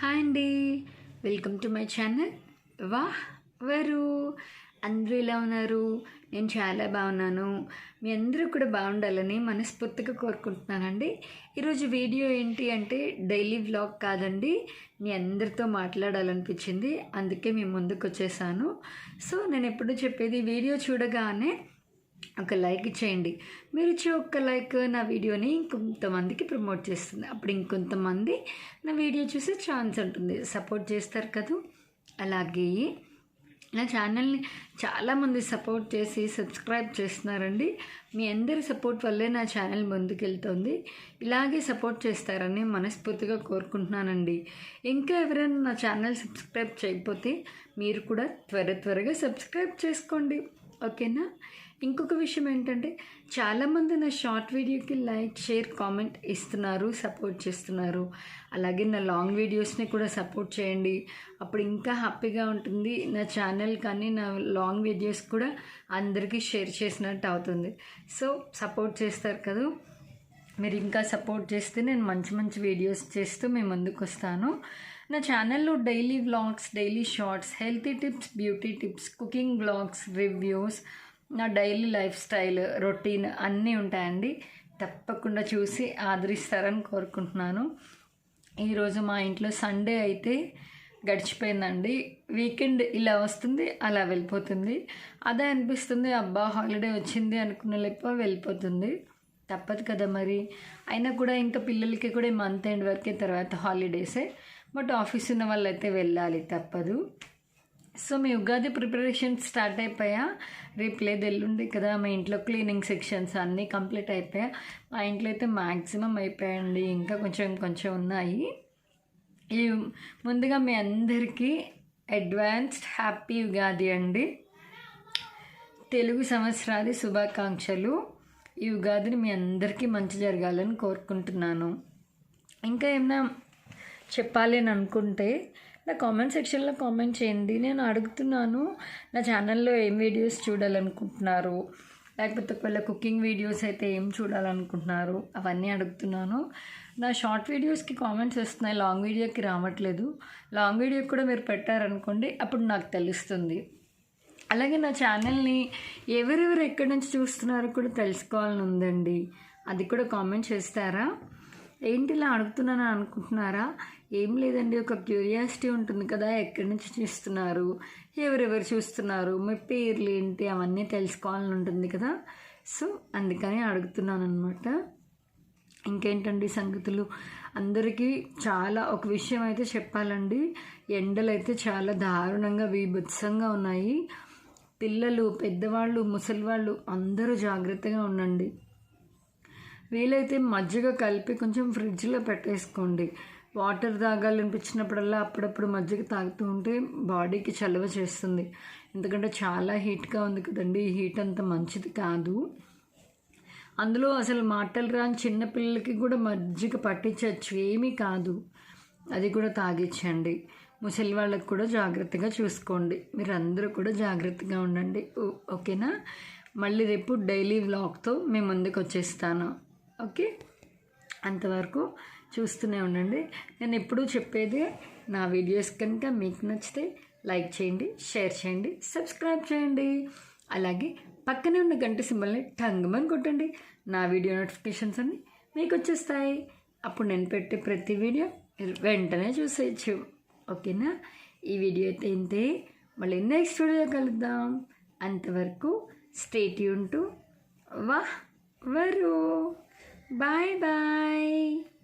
Hi అండి. Welcome to my channel వాహ్ వరు. అందరూ ఎలా ఉన్నారు? నేను చాలా బాగున్నాను. మీ అందరూ కూడా బాగుండాలని మనస్ఫూర్తిగా కోరుకుంటున్నానండి. ఈరోజు వీడియో ఏంటి అంటే డైలీ వ్లాగ్ కాదండి. మీ అందరితో మాట్లాడాలనిపించింది. అందుకే మీ ముందుకు వచ్చేసాను. సో నేను ఎప్పుడు చెప్పేది వీడియో చూడగానే ఒక లైక్ చేయండి మీరు ఇచ్చే ఒక్క లైక్ నా వీడియోని ఇంకొంతమందికి ప్రమోట్ చేస్తుంది. అప్పుడు ఇంకొంతమంది నా వీడియో చూసే ఛాన్స్ ఉంటుంది. సపోర్ట్ చేస్తారు కదా? అలాగే నా ఛానల్ని చాలామంది సపోర్ట్ చేసి సబ్స్క్రైబ్ చేస్తున్నారండి. మీ అందరి సపోర్ట్ వల్లే నా ఛానల్ ముందుకెళ్తుంది. ఇలాగే సపోర్ట్ చేస్తారని మనస్ఫూర్తిగా కోరుకుంటున్నానండి. ఇంకా ఎవరైనా నా ఛానల్ సబ్స్క్రైబ్ చేయకపోతే మీరు కూడా త్వర త్వరగా సబ్స్క్రైబ్ చేసుకోండి. ఓకేనా? ఇంకొక విషయం ఏంటంటే చాలామంది నా షార్ట్ వీడియోకి లైక్ షేర్ కామెంట్ ఇస్తున్నారు సపోర్ట్ చేస్తున్నారు. అలాగే నా లాంగ్ వీడియోస్ని కూడా సపోర్ట్ చేయండి. అప్పుడు ఇంకా హ్యాపీగా ఉంటుంది. నా ఛానల్ కానీ నా లాంగ్ వీడియోస్ కూడా అందరికీ షేర్ చేసినట్టు అవుతుంది. సో సపోర్ట్ చేస్తారు కదా. మీరు ఇంకా సపోర్ట్ చేస్తే నేను మంచి మంచి వీడియోస్ చేస్తూ మీ ముందుకు వస్తాను. నా ఛానల్లో daily vlogs daily shorts healthy tips beauty tips cooking vlogs reviews నా డైలీ లైఫ్ స్టైల్ రొటీన్ అన్నీ ఉంటాయండి. తప్పకుండా చూసి ఆదరిస్తారని కోరుకుంటున్నాను. ఈరోజు మా ఇంట్లో సండే అయితే గడిచిపోయిందండి. వీకెండ్ ఇలా వస్తుంది అలా వెళ్ళిపోతుంది. అదే అనిపిస్తుంది అబ్బా హాలిడే వచ్చింది అనుకున్న లెప్ప వెళ్ళిపోతుంది. తప్పదు కదా మరి. అయినా కూడా ఇంకా పిల్లలకి కూడా మంత్ ఎండ్ వరకే తర్వాత హాలిడేసే బట్ ఆఫీస్ ఉన్న వాళ్ళైతే వెళ్ళాలి తప్పదు. సో మీ ఉగాది ప్రిపరేషన్ స్టార్ట్ అయిపోయా? రేపు లేదు ఎల్లుండి కదా. మా ఇంట్లో క్లీనింగ్ సెక్షన్స్ అన్నీ కంప్లీట్ అయిపోయా. మా ఇంట్లో అయితే మ్యాక్సిమం అయిపోయాయండి. ఇంకా కొంచెం కొంచెం ఉన్నాయి. ఈ ముందుగా మీ అందరికీ అడ్వాన్స్డ్ హ్యాపీ ఉగాది అండి. తెలుగు సంవత్సరాది శుభాకాంక్షలు. ఈ ఉగాదిని మీ అందరికీ మంచి జరగాలని కోరుకుంటున్నాను. ఇంకా ఏమైనా చెప్పాలి అని అనుకుంటే నా కామెంట్ సెక్షన్లో కామెంట్ చేయండి. నేను అడుగుతున్నాను నా ఛానల్లో ఏం వీడియోస్ చూడాలనుకుంటున్నారు? లేకపోతే ఒకవేళ కుకింగ్ వీడియోస్ అయితే ఏం చూడాలనుకుంటున్నారు? అవన్నీ అడుగుతున్నాను. నా షార్ట్ వీడియోస్కి కామెంట్స్ వస్తున్నాయి లాంగ్ వీడియోకి రావట్లేదు. లాంగ్ వీడియో కూడా మీరు పెట్టారనుకోండి అప్పుడు నాకు తెలుస్తుంది. అలాగే నా ఛానల్ని ఎవరెవరు ఎక్కడి నుంచి చూస్తున్నారో కూడా తెలుసుకోవాలని ఉందండి. అది కూడా కామెంట్ చేస్తారా? ఏంటి ఇలా అడుగుతున్నాను అనుకుంటున్నారా? ఏం లేదండి ఒక క్యూరియాసిటీ ఉంటుంది కదా ఎక్కడి నుంచి చూస్తున్నారు? ఎవరెవరు చూస్తున్నారు? మీ పేర్లు ఏంటి? అవన్నీ తెలుసుకోవాలని ఉంటుంది కదా. సో అందుకని అడుగుతున్నాను అనమాట ఇంకేంటండి సంగతులు? అందరికీ చాలా ఒక విషయం అయితే చెప్పాలండి. ఎండలు అయితే చాలా దారుణంగా బీభత్సంగా ఉన్నాయి. పిల్లలు పెద్దవాళ్ళు ముసలివాళ్ళు అందరూ జాగ్రత్తగా ఉండండి. వీలైతే మజ్జిగ కలిపి కొంచెం ఫ్రిడ్జ్లో పెట్టేసుకోండి. వాటర్ తాగాలనిపించినప్పుడల్లా అప్పుడప్పుడు మజ్జిగ తాగుతూ ఉంటే బాడీకి చలవ చేస్తుంది. ఎందుకంటే చాలా హీట్గా ఉంది కదండి ఈ హీట్ అంత మంచిది కాదు. అందులో అసలు మాటలు రాని చిన్నపిల్లలకి కూడా మజ్జిగ పట్టించవచ్చు ఏమీ కాదు. అది కూడా తాగించండి ముసలి వాళ్ళకి కూడా జాగ్రత్తగా చూసుకోండి. మీరు అందరూ కూడా జాగ్రత్తగా ఉండండి. ఓకేనా? మళ్ళీ రేపు డైలీ వ్లాగ్తో మేము ముందుకు వచ్చేస్తాను ఓకే? అంతవరకు చూస్తూనే ఉండండి. నేను ఎప్పుడూ చెప్పేది నా వీడియోస్ కనుక మీకు నచ్చితే లైక్ చేయండి షేర్ చేయండి సబ్స్క్రైబ్ చేయండి. అలాగే పక్కనే ఉన్న గంట సింబల్ని టంగమని కొట్టండి. నా వీడియో నోటిఫికేషన్స్ అన్నీ మీకు వచ్చేస్తాయి. అప్పుడు నేను పెట్టే ప్రతి వీడియో వెంటనే చూసేయచ్చు. ఓకేనా? ఈ వీడియో అయితే ఇంతే. మళ్ళీ నెక్స్ట్ వీడియో కలుద్దాం. అంతవరకు స్టేట్ యూన్ టు వాహ్ వరు. Bye bye.